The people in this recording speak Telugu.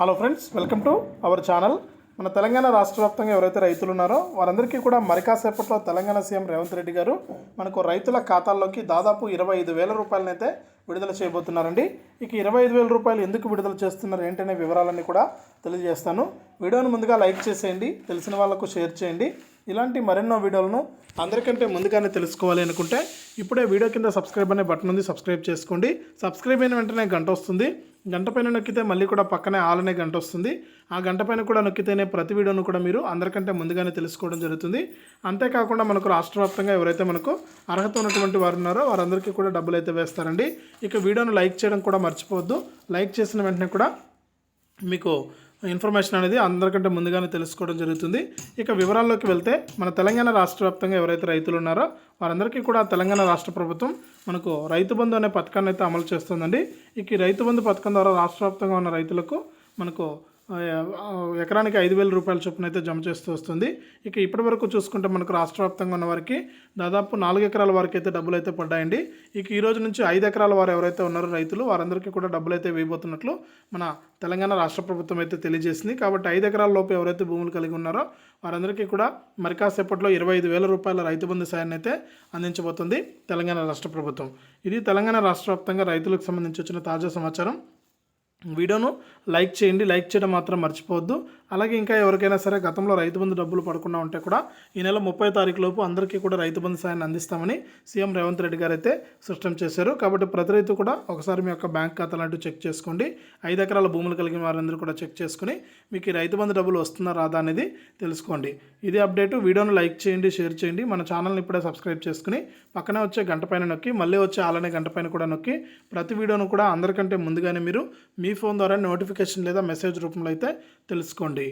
Hello friends welcome to our channel మన తెలంగాణ రాష్ట్ర వ్యాప్తంగా ఎవరైతే రైతులు ఉన్నారో వారందరికీ కూడా మరి కాసేపట్లో తెలంగాణ సీఎం రేవంత్ రెడ్డి గారు మనకు రైతుల ఖాతాల్లోకి దాదాపు ఇరవై ఐదు వేల రూపాయలనైతే విడుదల చేయబోతున్నారండి. ఇక ఇరవై ఐదు వేల రూపాయలు ఎందుకు విడుదల చేస్తున్నారు ఏంటనే వివరాలన్నీ కూడా తెలియజేస్తాను. వీడియోను ముందుగా లైక్ చేసేయండి తెలిసిన వాళ్ళకు షేర్ చేయండి. ఇలాంటి మరెన్నో వీడియోలను అందరికంటే ముందుగానే తెలుసుకోవాలి అనుకుంటే ఇప్పుడే వీడియో కింద సబ్స్క్రైబ్ అనే బటన్ ఉంది సబ్స్క్రైబ్ చేసుకోండి. సబ్స్క్రైబ్ అయిన వెంటనే గంట వస్తుంది. గంట పైన నొక్కితే మళ్ళీ కూడా పక్కనే ఆల్ అనే గంట వస్తుంది. ఆ గంట పైన కూడా నొక్కితేనే ప్రతి వీడియోను కూడా మీరు అందరికంటే ముందుగానే తెలుసుకోవడం జరుగుతుంది. అంతేకాకుండా మనకు రాష్ట్ర వ్యాప్తంగా ఎవరైతే మనకు అర్హత ఉన్నటువంటి వారు ఉన్నారో వారందరికీ కూడా డబ్బులు అయితే వేస్తారండి. ఇక వీడియోను లైక్ చేయడం కూడా మర్చిపోవద్దు. లైక్ చేసిన వెంటనే కూడా మీకు ఇన్ఫర్మేషన్ అనేది అందరికంటే ముందుగానే తెలుసుకోవడం జరుగుతుంది. ఇక వివరాల్లోకి వెళ్తే మన తెలంగాణ రాష్ట్ర వ్యాప్తంగా ఎవరైతే రైతులు ఉన్నారో వారందరికీ కూడా తెలంగాణ రాష్ట్ర ప్రభుత్వం మనకు రైతు బంధు అనే పథకాన్ని అయితే అమలు చేస్తుందండి. ఇక ఈ రైతు బంధు పథకం ద్వారా రాష్ట్ర వ్యాప్తంగా ఉన్న రైతులకు మనకు ఎకరానికి ఐదు వేల రూపాయల చొప్పున అయితే జమ చేస్తూ వస్తుంది. ఇక ఇప్పటి వరకు చూసుకుంటే మనకు రాష్ట్ర వ్యాప్తంగా ఉన్న వారికి దాదాపు నాలుగు ఎకరాల వరకు అయితే డబ్బులు అయితే పడ్డాయండి. ఇక ఈ రోజు నుంచి ఐదు ఎకరాల వారు ఎవరైతే ఉన్నారో రైతులు వారందరికీ కూడా డబ్బులు అయితే వేయబోతున్నట్లు మన తెలంగాణ రాష్ట్ర ప్రభుత్వం అయితే తెలియజేసింది. కాబట్టి ఐదు ఎకరాల లోపు ఎవరైతే భూములు కలిగి ఉన్నారో వారందరికీ కూడా మరి కాసేపట్లో ఇరవై ఐదు వేల రూపాయల రైతు బంధు సాయాన్ని అయితే అందించబోతుంది తెలంగాణ రాష్ట్ర ప్రభుత్వం. ఇది తెలంగాణ రాష్ట్ర వ్యాప్తంగా రైతులకు సంబంధించి వచ్చిన తాజా సమాచారం. వీడియోను లైక్ చేయండి. లైక్ చేయడం మాత్రం మర్చిపోవద్దు. అలాగే ఇంకా ఎవరికైనా సరే గతంలో రైతు బంధు డబ్బులు పడకుండా ఉంటే కూడా ఈ నెల ముప్పై తారీఖు లోపు అందరికీ కూడా రైతు బంధు సాయాన్ని అందిస్తామని సీఎం రేవంత్ రెడ్డి గారు అయితే స్పష్టం చేశారు. కాబట్టి ప్రతి రైతు కూడా ఒకసారి మీ యొక్క బ్యాంక్ ఖాతా లాంటివి చెక్ చేసుకోండి. ఐదు ఎకరాల భూములు కలిగిన వారందరూ కూడా చెక్ చేసుకుని మీకు ఈ రైతు బంధు డబ్బులు వస్తుందా రాదా అనేది తెలుసుకోండి. ఇది అప్డేట్. వీడియోను లైక్ చేయండి షేర్ చేయండి. మన ఛానల్ని ఇప్పుడే సబ్స్క్రైబ్ చేసుకుని పక్కనే వచ్చే గంట పైన నొక్కి మళ్ళీ వచ్చే ఆలనే గంట పైన కూడా నొక్కి ప్రతి వీడియోను కూడా అందరికంటే ముందుగానే మీరు మీ మీ ఫోన్ ద్వారా నోటిఫికేషన్ లేదా మెసేజ్ రూపంలో అయితే తెలుసుకోండి.